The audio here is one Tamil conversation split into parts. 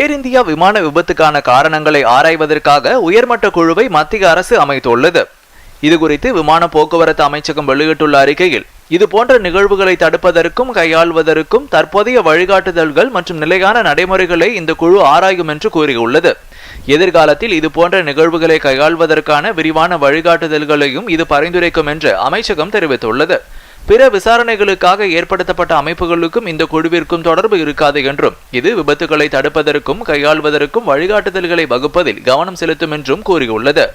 ஏர் இந்தியா விமான விபத்துக்கான காரணங்களை ஆராய்வதற்காக உயர்மட்ட குழுவை மத்திய அரசு அமைத்துள்ளது. இதுகுறித்து விமான போக்குவரத்து அமைச்சகம் வெளியிட்டுள்ள அறிக்கையில் இது போன்ற நிகழ்வுகளை தடுப்பதற்கும் கையாள்வதற்கும் தற்போதைய வழிகாட்டுதல்கள் மற்றும் நிலையான நடைமுறைகளை இந்த குழு ஆராயும் என்று கூறியுள்ளது. எதிர்காலத்தில் இது போன்ற நிகழ்வுகளை கையாள்வதற்கான விரிவான வழிகாட்டுதல்களையும் இது பரிந்துரைக்கும் என்று அமைச்சகம் தெரிவித்துள்ளது. பிற விசாரணைகளுக்காக ஏற்படுத்தப்பட்ட அமைப்புகளுக்கும் இந்த குழுவிற்கும் தொடர்பு இருக்காது என்றும் இது விபத்துகளை தடுப்பதற்கும் கையாள்வதற்கும் வழிகாட்டுதல்களை வகுப்பதில் கவனம் செலுத்தும் என்றும் கூறியுள்ளது.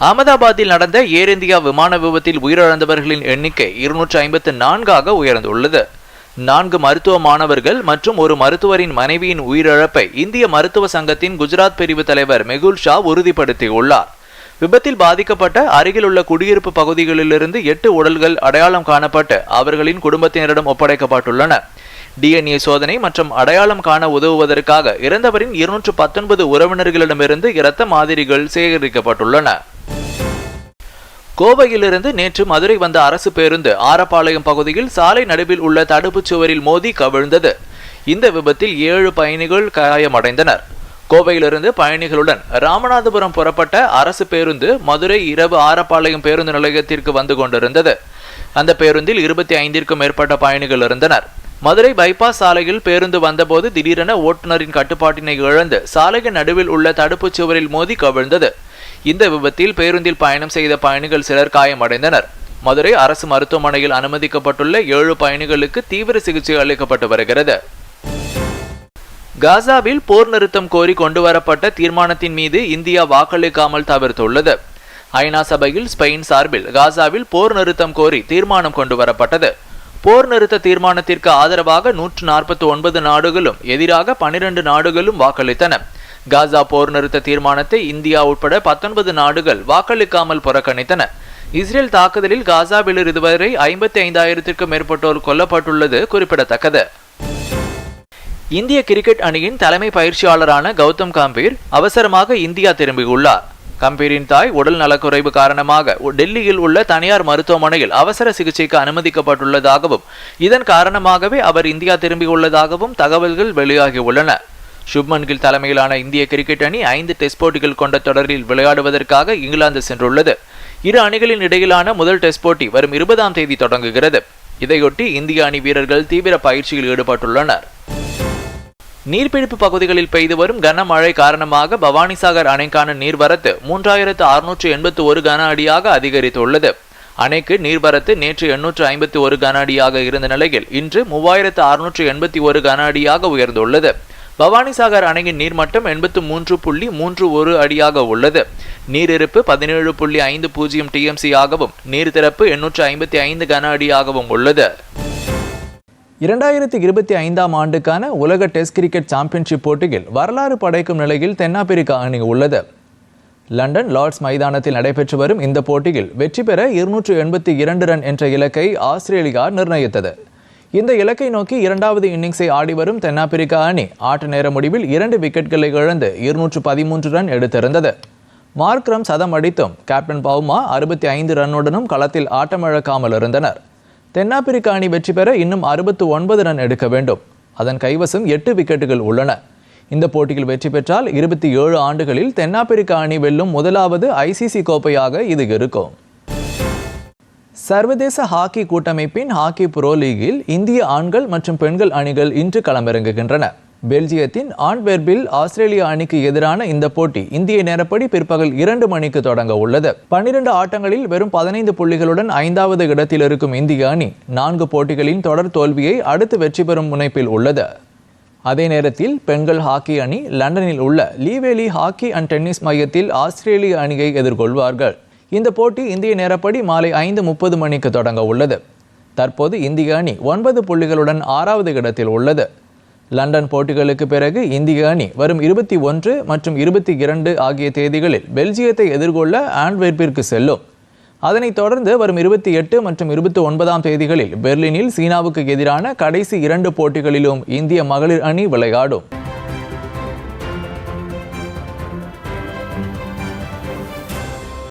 அகமதாபாத்தில் நடந்த ஏர் இந்தியா விமான விபத்தில் உயிரிழந்தவர்களின் எண்ணிக்கை இருநூற்றி ஐம்பத்து நான்காக உயர்ந்துள்ளது. நான்கு மருத்துவ மாணவர்கள் மற்றும் ஒரு மருத்துவரின் மனைவியின் உயிரிழப்பை இந்திய மருத்துவ சங்கத்தின் குஜராத் பிரிவு தலைவர் மெகுல் ஷா உறுதிப்படுத்தியுள்ளார். விபத்தில் பாதிக்கப்பட்ட அருகிலுள்ள குடியிருப்பு பகுதிகளிலிருந்து எட்டு உடல்கள் அடையாளம் காணப்பட்டு அவர்களின் குடும்பத்தினரிடம் ஒப்படைக்கப்பட்டுள்ளன டிஎன்ஏ சோதனை மற்றும் அடையாளம் காண உதவுவதற்காக இறந்தவரின் இருநூற்று பத்தொன்பது உறவினர்களிடமிருந்து இரத்த மாதிரிகள் சேகரிக்கப்பட்டுள்ளன. கோவையிலிருந்து நேற்று மதுரை வந்த அரசு பேருந்து ஆரப்பாளையம் பகுதியில் சாலை நடுவில் உள்ள தடுப்புச் சுவரில் மோதி கவிழ்ந்தது. இந்த விபத்தில் ஏழு பயணிகள் காயமடைந்தனர். கோவையிலிருந்து பயணிகளுடன் ராமநாதபுரம் புறப்பட்ட அரசு பேருந்து மதுரை இரவு ஆரப்பாளையம் பேருந்து நிலையத்திற்கு வந்து கொண்டிருந்தது. அந்த பேருந்தில் இருபத்தி ஐந்திற்கும் மேற்பட்ட பயணிகள் இருந்தனர். மதுரை பைபாஸ் சாலையில் பேருந்து வந்தபோது திடீரென ஓட்டுநரின் கட்டுப்பாட்டினை இழந்து சாலையின் நடுவில் உள்ள தடுப்புச் சுவரில் மோதி கவிழ்ந்தது. இந்த விபத்தில் பேருந்தில் பயணம் செய்த பயணிகள் சிலர் காயமடைந்தனர். மதுரை அரசு மருத்துவமனையில் அனுமதிக்கப்பட்டுள்ள ஏழு பயணிகளுக்கு தீவிர சிகிச்சை அளிக்கப்பட்டு வருகிறது. காசாவில் போர் நிறுத்தம் கோரி கொண்டுவரப்பட்ட தீர்மானத்தின் மீது இந்தியா வாக்களிக்காமல் தவிர்த்துள்ளது. ஐநா சபையில் ஸ்பெயின் சார்பில் காசாவில் போர் நிறுத்தம் கோரி தீர்மானம் கொண்டுவரப்பட்டது. போர் நிறுத்த தீர்மானத்திற்கு ஆதரவாக நூற்று நாற்பத்தி ஒன்பது நாடுகளும் எதிராக பனிரெண்டு நாடுகளும் வாக்களித்தன. காசா போர் நிறுத்த தீர்மானத்தை இந்தியா உட்பட பத்தொன்பது நாடுகள் வாக்களிக்காமல் புறக்கணித்தன. இஸ்ரேல் தாக்குதலில் காசாவில் இதுவரை ஐம்பத்தி ஐந்தாயிரத்திற்கும் மேற்பட்டோர் கொல்லப்பட்டுள்ளது குறிப்பிடத்தக்கது. இந்திய கிரிக்கெட் அணியின் தலைமை பயிற்சியாளரான கௌதம் கம்பீர் அவசரமாக இந்தியா திரும்பியுள்ளார். கம்பீரின் தாய் உடல் நலக்குறைவு காரணமாக டெல்லியில் உள்ள தனியார் மருத்துவமனையில் அவசர சிகிச்சைக்கு அனுமதிக்கப்பட்டுள்ளதாகவும் இதன் காரணமாகவே அவர் இந்தியா திரும்பியுள்ளதாகவும் தகவல்கள் வெளியாகியுள்ளன. சுப்மன் கில் தலைமையிலான இந்திய கிரிக்கெட் அணி ஐந்து டெஸ்ட் போட்டிகள் கொண்ட தொடரில் விளையாடுவதற்காக இங்கிலாந்து சென்றுள்ளது. இரு அணிகளின் இடையிலான முதல் டெஸ்ட் போட்டி வரும் இருபதாம் தேதி தொடங்குகிறது. இதையொட்டி இந்திய அணி வீரர்கள் தீவிர பயிற்சியில் ஈடுபட்டுள்ளனர். நீர்பிடிப்பு பகுதிகளில் பெய்து வரும் கனமழை காரணமாக பவானிசாகர் அணைக்கான நீர்வரத்து மூன்றாயிரத்து அறுநூற்று எண்பத்து ஒரு கன அடியாக அதிகரித்துள்ளது. அணைக்கு நீர்வரத்து நேற்று எண்ணூற்று ஐம்பத்தி ஒரு கன அடியாக இருந்த நிலையில் இன்று மூவாயிரத்து அறுநூற்று எண்பத்தி ஒரு கன அடியாக உயர்ந்துள்ளது. பவானிசாகர் அணையின் நீர்மட்டம் எண்பத்து மூன்று புள்ளி மூன்று ஒரு அடியாக உள்ளது. நீரிருப்பு பதினேழு புள்ளி ஐந்து பூஜ்ஜியம் டிஎம்சி ஆகவும் நீர் திறப்பு எண்ணூற்று ஐம்பத்தி ஐந்து கன அடியாகவும் உள்ளது. இரண்டாயிரத்தி இருபத்தி ஐந்தாம் ஆண்டுக்கான உலக டெஸ்ட் கிரிக்கெட் சாம்பியன்ஷிப் போட்டியில் வரலாறு படைக்கும் நிலையில் தென்னாப்பிரிக்கா அணி உள்ளது. லண்டன் லார்ட்ஸ் மைதானத்தில் நடைபெற்று வரும் இந்த போட்டியில் வெற்றி பெற இருநூற்று எண்பத்தி இரண்டு ரன் என்ற இலக்கை ஆஸ்திரேலியா நிர்ணயித்தது. இந்த இலக்கை நோக்கி இரண்டாவது இன்னிங்ஸை ஆடி வரும் தென்னாப்பிரிக்கா அணி ஆட்ட நேர முடிவில் இரண்டு விக்கெட்களை இழந்து இருநூற்று பதிமூன்று ரன் எடுத்திருந்தது. மார்க்ரம் சதம் அடித்தும் கேப்டன் பவுமா அறுபத்தி ஐந்து ரன்னுடனும் களத்தில் ஆட்டமிழக்காமல் இருந்தனர். தென்னாப்பிரிக்க அணி வெற்றி பெற இன்னும் அறுபத்து ஒன்பது ரன் எடுக்க வேண்டும். அதன் கைவசம் எட்டு விக்கெட்டுகள் உள்ளன. இந்த போட்டியில் வெற்றி பெற்றால் இருபத்தி ஏழு ஆண்டுகளில் தென்னாப்பிரிக்க அணி வெல்லும் முதலாவது ஐசிசி கோப்பையாக இது இருக்கும். சர்வதேச ஹாக்கி கூட்டமைப்பின் ஹாக்கி புரோ லீகில் இந்திய ஆண்கள் மற்றும் பெண்கள் அணிகள் இன்று களமிறங்குகின்றன. பெல்ஜியத்தின் ஆன்வெர்பில் ஆஸ்திரேலிய அணிக்கு எதிரான இந்த போட்டி இந்திய நேரப்படி பிற்பகல் இரண்டு மணிக்கு தொடங்க உள்ளது. பன்னிரண்டு ஆட்டங்களில் வெறும் பதினைந்து புள்ளிகளுடன் ஐந்தாவது இடத்தில் இருக்கும் இந்திய அணி நான்கு போட்டிகளின் தொடர் தோல்வியை அடுத்து வெற்றி பெறும் முனைப்பில் உள்ளது. அதே நேரத்தில் பெண்கள் ஹாக்கி அணி லண்டனில் உள்ள லீவேலி ஹாக்கி அண்ட் டென்னிஸ் மையத்தில் ஆஸ்திரேலிய அணியை எதிர்கொள்வார்கள். இந்த போட்டி இந்திய நேரப்படி மாலை ஐந்து முப்பது மணிக்கு தொடங்க உள்ளது. தற்போது இந்திய அணி ஒன்பது புள்ளிகளுடன் ஆறாவது இடத்தில் உள்ளது. லண்டன் போட்டிகளுக்கு பிறகு இந்திய அணி வரும் இருபத்தி ஒன்று மற்றும் இருபத்தி இரண்டு ஆகிய தேதிகளில் பெல்ஜியத்தை எதிர்கொள்ள ஆண்ட்வெர்ப்பிற்கு செல்லும். அதனைத் தொடர்ந்து வரும் இருபத்தி எட்டு மற்றும் இருபத்தி ஒன்பதாம் தேதிகளில் பெர்லினில் சீனாவுக்கு எதிரான கடைசி இரண்டு போட்டிகளிலும் இந்திய மகளிர் அணி விளையாடும்.